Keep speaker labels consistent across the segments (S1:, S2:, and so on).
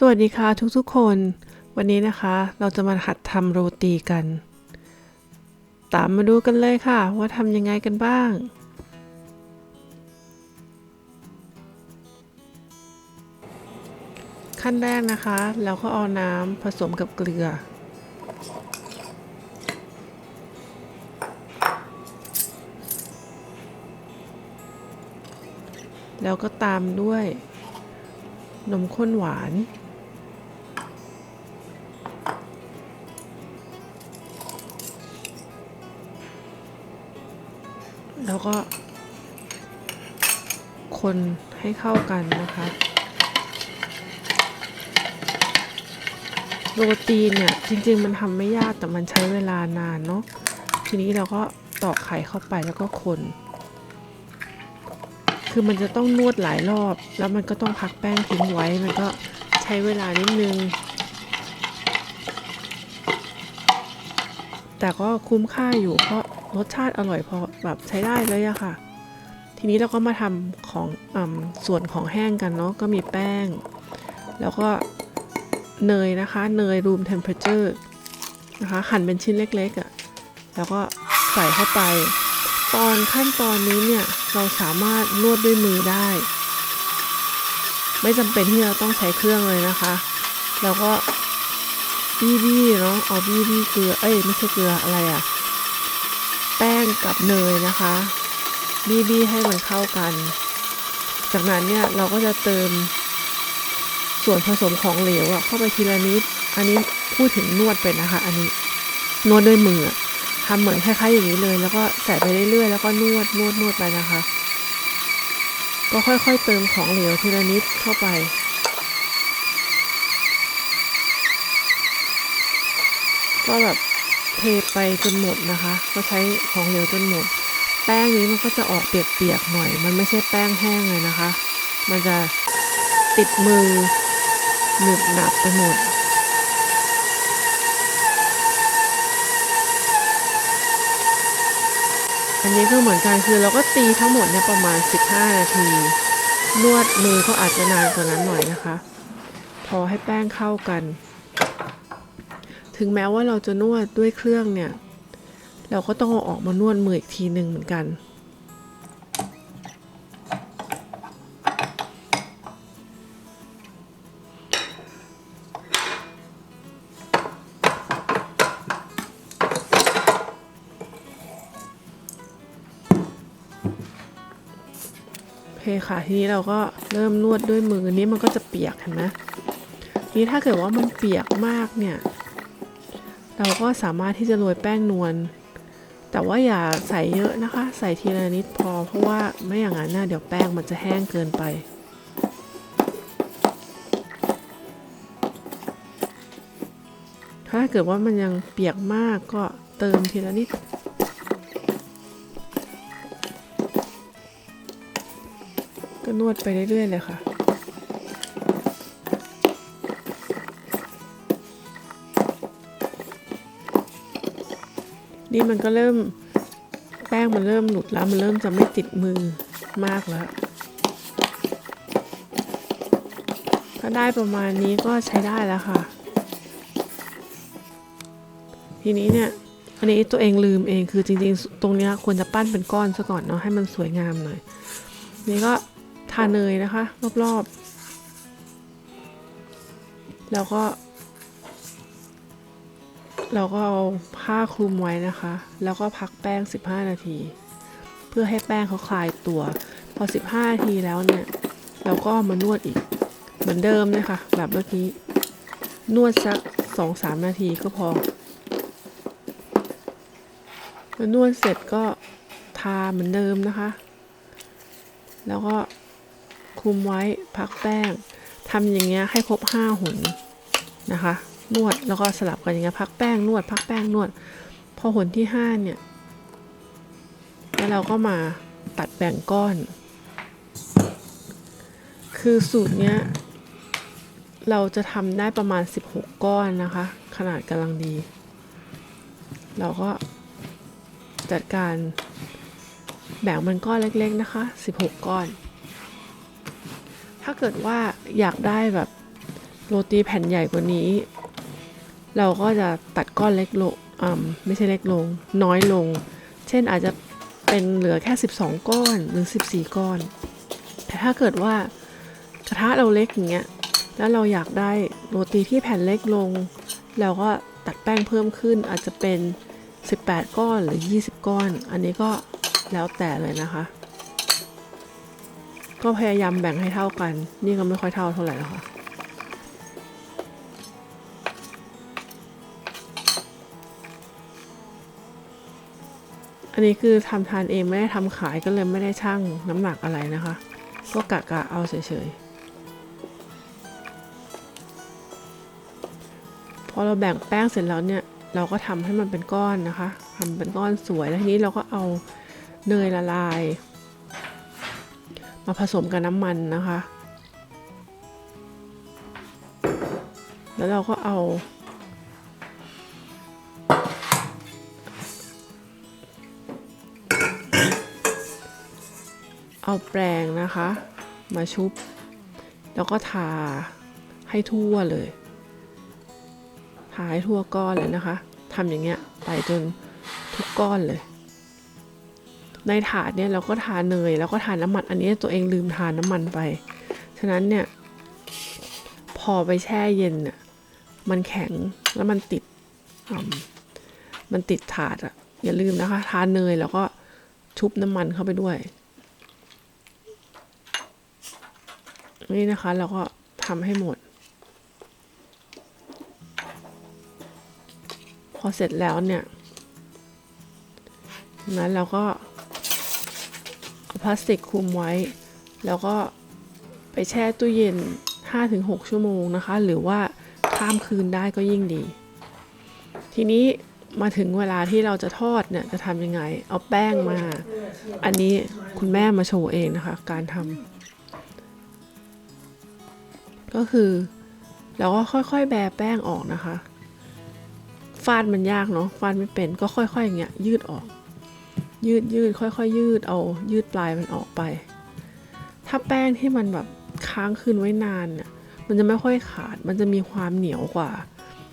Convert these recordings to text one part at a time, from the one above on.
S1: สวัสดีค่ะทุกๆคน วันนี้นะคะ เราจะมาหัดทำโรตีกัน ตามมาดูกันเลยค่ะ ว่าทำยังไงกันบ้าง ขั้นแรกนะคะ เราก็เอาน้ำผสมกับเกลือ แล้วก็ตามด้วยนมข้นหวาน แล้วก็ คนให้เข้ากันนะคะ โรตีเนี่ย จริง ๆ มันทำไม่ยากแต่มันใช้เวลานานเนาะทีนี้เราก็ตอกไข่เข้าไปแล้วก็คน คือมันจะต้องนวดหลายรอบ แล้วมันก็ต้องพักแป้งทิ้งไว้ มันก็ใช้เวลานิดนึง แต่ก็คุ้มค่าอยู่เพราะ รสชาติอร่อยพอแบบใช้ได้เลยอะค่ะ ทีนี้เราก็มาทำของอส่วนของแห้งกันเนาะก็มีแป้ง แล้วก็เนยนะคะ เนย room temperature นะคะหั่นเป็นชิ้นเล็กๆอะ่ะแล้วก็ใส่เข้าไป ตอนขั้นตอนนี้เนี่ยเราสามารถนวดด้วยมือได้ ไม่จำเป็นที่เราต้องใช้เครื่องเลยนะคะ แล้วก็บี้บี้เนาะเอาบี้บี้เกลือเอ้ยไม่ใช่เกลืออะไรอะ่ะ แป้งกับเนยนะคะบี้บี้ให้มันเข้ากัน จากนั้นเนี่ยเราก็จะเติมส่วนผสมของเหลวอะเข้าไปทีละนิด อันนี้พูดถึงนวดเป็นนะคะ อันนี้นวดด้วยมือทำเหมือนคล้ายๆอย่างนี้เลย แล้วก็ใส่ไปเรื่อยๆ แล้วก็นวดนวดนวดไปนะคะ ก็ค่อยๆเติมของเหลวทีละนิดเข้าไปก็แบบ เทไปจนหมดนะคะ ก็ใช้ของเหลวจนหมด แป้งนี้มันก็จะออกเปียกๆหน่อย มันไม่ใช่แป้งแห้งเลยนะคะ มันจะติดมือหนึบหนับไปหมดอันนี้ก็เหมือนกันคือเราก็ตีทั้งหมดเนี่ยประมาณ 15 นาที นวดมือก็อาจจะนานกว่านั้นหน่อยนะคะ พอให้แป้งเข้ากัน ถึงแม้ว่าเราจะนวดด้วยเครื่องเนี่ย เราก็ต้องเอาออกมานวดมืออีกทีหนึ่งเหมือนกันโอเคค่ะทีนี้เราก็เริ่มนวดด้วยมือนี้มันก็จะเปียกเห็นไหมทีนี้ถ้าเกิดว่ามันเปียกมากเนี่ย เราก็สามารถที่จะโรยแป้งนวล แต่ว่าอย่าใส่เยอะนะคะ ใส่ทีละนิดพอ เพราะว่าไม่อย่างนั้นนะเดี๋ยวแป้งมันจะแห้งเกินไป ถ้าเกิดว่ามันยังเปียกมากก็เติมทีละนิดก็นวดไปเรื่อยๆเลยค่ะ นี่มันก็เริ่มแป้งมันเริ่มหลุดแล้วมันเริ่มจะไม่ติดมือมากแล้ว ถ้าได้ประมาณนี้ก็ใช้ได้แล้วค่ะ ทีนี้เนี่ยอันนี้ตัวเองลืมเองคือจริงๆ ตรงนี้ควรจะปั้นเป็นก้อนซะก่อนเนาะให้มันสวยงามหน่อย นี่ก็ทาเนยนะคะ รอบๆ แล้วก็ เราก็เอาผ้าคลุมไว้นะคะ แล้วก็พักแป้ง 15 นาที เพื่อให้แป้งเขาคลายตัว พอ 15 นาทีแล้วเนี่ย เราก็มานวดอีก เหมือนเดิมเลยค่ะ แบบเมื่อกี้ นวดสัก 2-3 นาทีก็พอมานวดเสร็จก็ทาเหมือนเดิมนะคะ แล้วก็คลุมไว้พักแป้งทำอย่างเงี้ยให้ครบ 5 หนนะคะ นวดแล้วก็สลับกันอย่างเงี้ยพักแป้งนวด พักแป้งนวด พอหนที่ห้าเนี่ย แล้วเราก็มาตัดแบ่งก้อน คือสูตรเนี้ย เราจะทำได้ประมาณ 16 ก้อนนะคะ ขนาดกำลังดี เราก็จัดการแบ่งมันก้อนเล็กๆนะคะ 16 ก้อน ถ้าเกิดว่าอยากได้แบบโรตีแผ่นใหญ่กว่านี้ เราก็จะตัดก้อนเล็กลงอ่าไม่ใช่เล็กลง น้อยลง เช่นอาจจะเป็นเหลือแค่ 12 ก้อนหรือ 14 ก้อน แต่ถ้าเกิดว่ากระทะเราเล็กอย่างเงี้ยแล้วเราอยากได้โรตีที่แผ่นเล็กลง เราก็ตัดแป้งเพิ่มขึ้นอาจจะเป็น 18 ก้อนหรือ 20 ก้อน อันนี้ก็แล้วแต่เลยนะคะ ก็พยายามแบ่งให้เท่ากัน นี่ก็ไม่ค่อยเท่าเท่าไหร่แล้วค่ะ อันนี้คือทำทานเองไม่ได้ทำขายก็เลยไม่ได้ชั่งน้ำหนักอะไรนะคะ ก็กะกะเอาเฉยๆ พอเราแบ่งแป้งเสร็จแล้วเนี่ย เราก็ทำให้มันเป็นก้อนนะคะทำเป็นก้อนสวยแล้วทีนี้เราก็เอาเนยละลาย มาผสมกับน้ำมันนะคะ แล้วเราก็เอา เอาแปรงนะคะ มาชุบ แล้วก็ทาให้ทั่วเลย ทาให้ทั่วก้อนเลยนะคะทำอย่างเงี้ยไปจนทุกก้อนเลย ในถาดเนี่ยเราก็ทาเนยแล้วก็ทาน้ำมัน อันนี้ตัวเองลืมทาน้ำมันไป ฉะนั้นเนี่ย พอไปแช่เย็นน่ะมันแข็งแล้วมันติดมมันติดถาดอะอย่าลืมนะคะ ทาเนยแล้วก็ชุบน้ำมันเข้าไปด้วย นี่นะคะ เราก็ทำให้หมด พอเสร็จแล้วเนี่ยนั้นเราก็เอาพลาสติกคลุมไว้ แล้วก็ไปแช่ตู้เย็น 5-6 ชั่วโมงนะคะ หรือว่าข้ามคืนได้ก็ยิ่งดี ทีนี้มาถึงเวลาที่เราจะทอดเนี่ยจะทำยังไง เอาแป้งมา อันนี้คุณแม่มาโชว์เองนะคะ การทำ ก็คือเราก็ค่อยๆ แบะแป้งออกนะคะ ฟาดมันยากเนาะฟาดไม่เป็นก็ค่อยๆอย่างเงี้ยยืดออก ยืดยืดค่อยๆ ยืดเอายืดปลายมันออกไป ถ้าแป้งที่มันแบบค้างคืนไว้นานเนี่ยมันจะไม่ค่อยขาด มันจะมีความเหนียวกว่า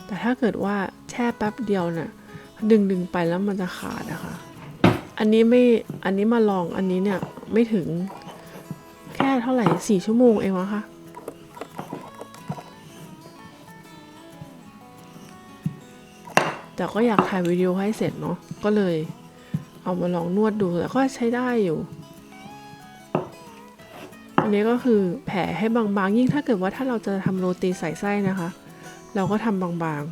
S1: แต่ถ้าเกิดว่าแช่แป๊บเดียวเนี่ยดึงดึงๆไปแล้วมันจะขาดนะคะ อันนี้ไม่ อันนี้มาลองอันนี้เนี่ยไม่ถึงแค่เท่าไหร่สี่ชั่วโมงเองวะคะ แต่ก็อยากถ่ายวิดีโอให้เสร็จเนาะก็เลย เอามาลองนวดดูแต่ก็ใช้ได้อยู่ อันนี้ก็คือแผ่ให้บางๆ ยิ่งถ้าเกิดว่าถ้าเราจะทำโรตีใส่ไส้นะคะ เราก็ทำบาง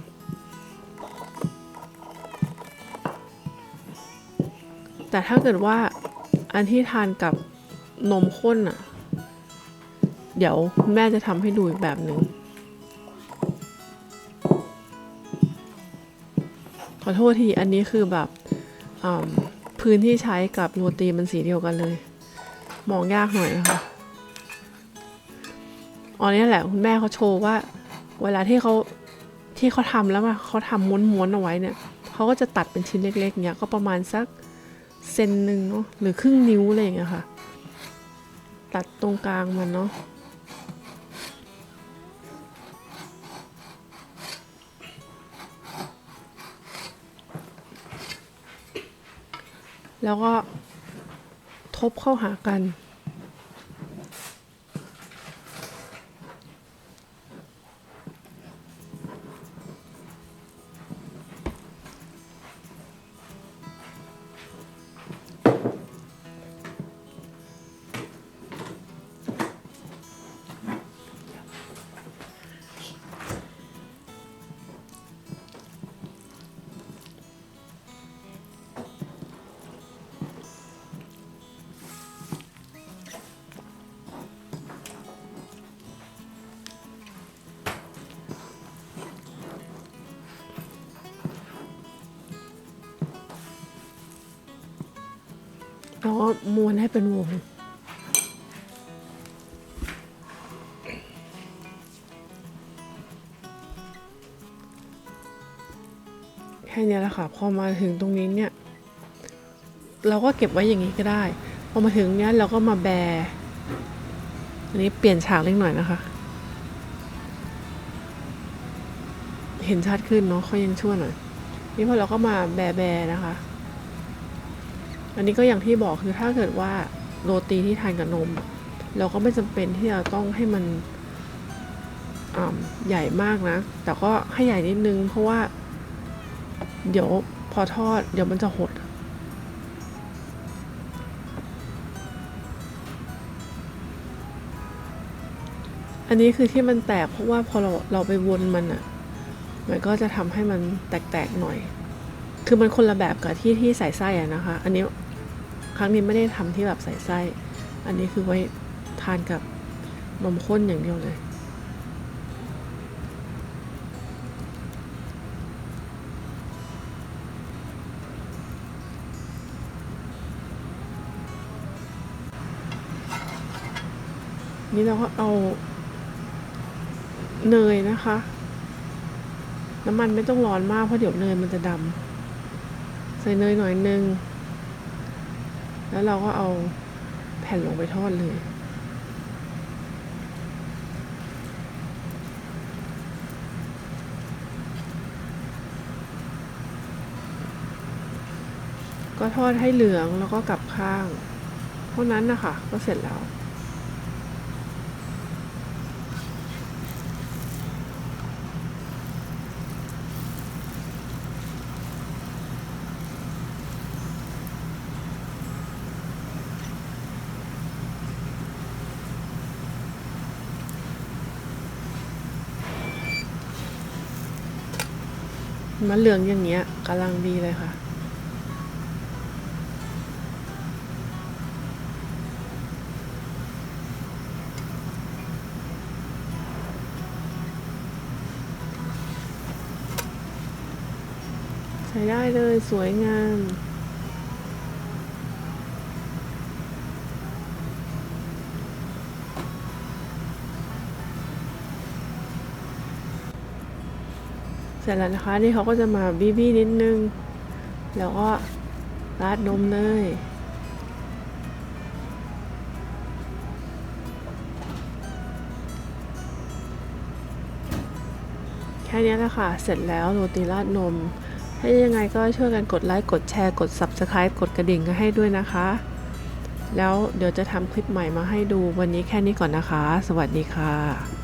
S1: ๆแต่ถ้าเกิดว่าอันที่ทานกับนมข้นอะ เดี๋ยวแม่จะทำให้ดูอีกแบบหนึ่ง อโทษที อันนี้คือแบบพื้นที่ใช้กับโรตีมันสีเดียวกันเลย มองยากหน่อยนะคะอ๋อนี่แหละคุณแม่เขาโชว์ว่า เวลาที่เขาที่เขาทำแล้วมาเขาทำม้วนๆเอาไว้เนี่ยเขาก็จะตัดเป็นชิ้นเล็กๆเนี่ยก็ประมาณสักเซนหนึ่งเนาะหรือครึ่งนิ้วอะไรอย่างเงี้ยค่ะ ตัดตรงกลางมันเนาะ แล้วก็ทบเข้าหากัน ล้วก็ม้วนให้เป็นวง แค่นี้แหละค่ะ พอมาถึงตรงนี้เนี่ย เราก็เก็บไว้อย่างนี้ก็ได้ พอมาถึงเนี้ยเราก็มาแบอันนี้เปลี่ยนฉากเล็กหน่อยนะคะ เห็นชัดขึ้นเนาะเขายังชั่วหน่อย นี่พอเราก็มาแบะแบะนะคะ อันนี้ก็อย่างที่บอกคือถ้าเกิดว่าโรตีที่ทานกับนม เราก็ไม่จำเป็นที่จะต้องให้มันใหญ่มากนะ แต่ก็ให้ใหญ่นิดนึง เพราะว่า เดี๋ยวพอทอด เดี๋ยวมันจะหด อันนี้คือที่มันแตกเพราะว่าพอเราเราไปวนมันอะ่ะ มันก็จะทำให้มันแตกๆหน่อย คือมันคนละแบบกับที่ที่ใส่ไส้อะนะคะ อันนี้ครั้งนี้ไม่ได้ทำที่แบบใส่ไส้ อันนี้คือไว้ทานกับนมข้นอย่างเดียวเลยนี่เราก็เอาเนยนะคะ น้ำมันไม่ต้องร้อนมากเพราะเดี๋ยวเนยมันจะดำ ใส่เนยหน่อยนึง แล้วเราก็เอาแผ่นลงไปทอดเลยก็ทอดให้เหลืองแล้วก็กลับข้าง เท่านั้นนะคะ ก็เสร็จแล้ว มันเหลืองอย่างเงี้ยกำลังดีเลยค่ะ ใช้ได้เลยสวยงาม เสร็จแล้วนะคะนี่เขาก็จะมาบีบี้นิดนึง แล้วก็ราดนมเนยแค่นี้แหละค่ะเสร็จแล้วโรตีราดนมถ้ยังไงก็ช่วยกันกดไลค์กดแชร์กด Subscribe กดกระดิ่งกันให้ด้วยนะคะ แล้วเดี๋ยวจะทำคลิปใหม่มาให้ดูวันนี้แค่นี้ก่อนนะคะ สวัสดีค่ะ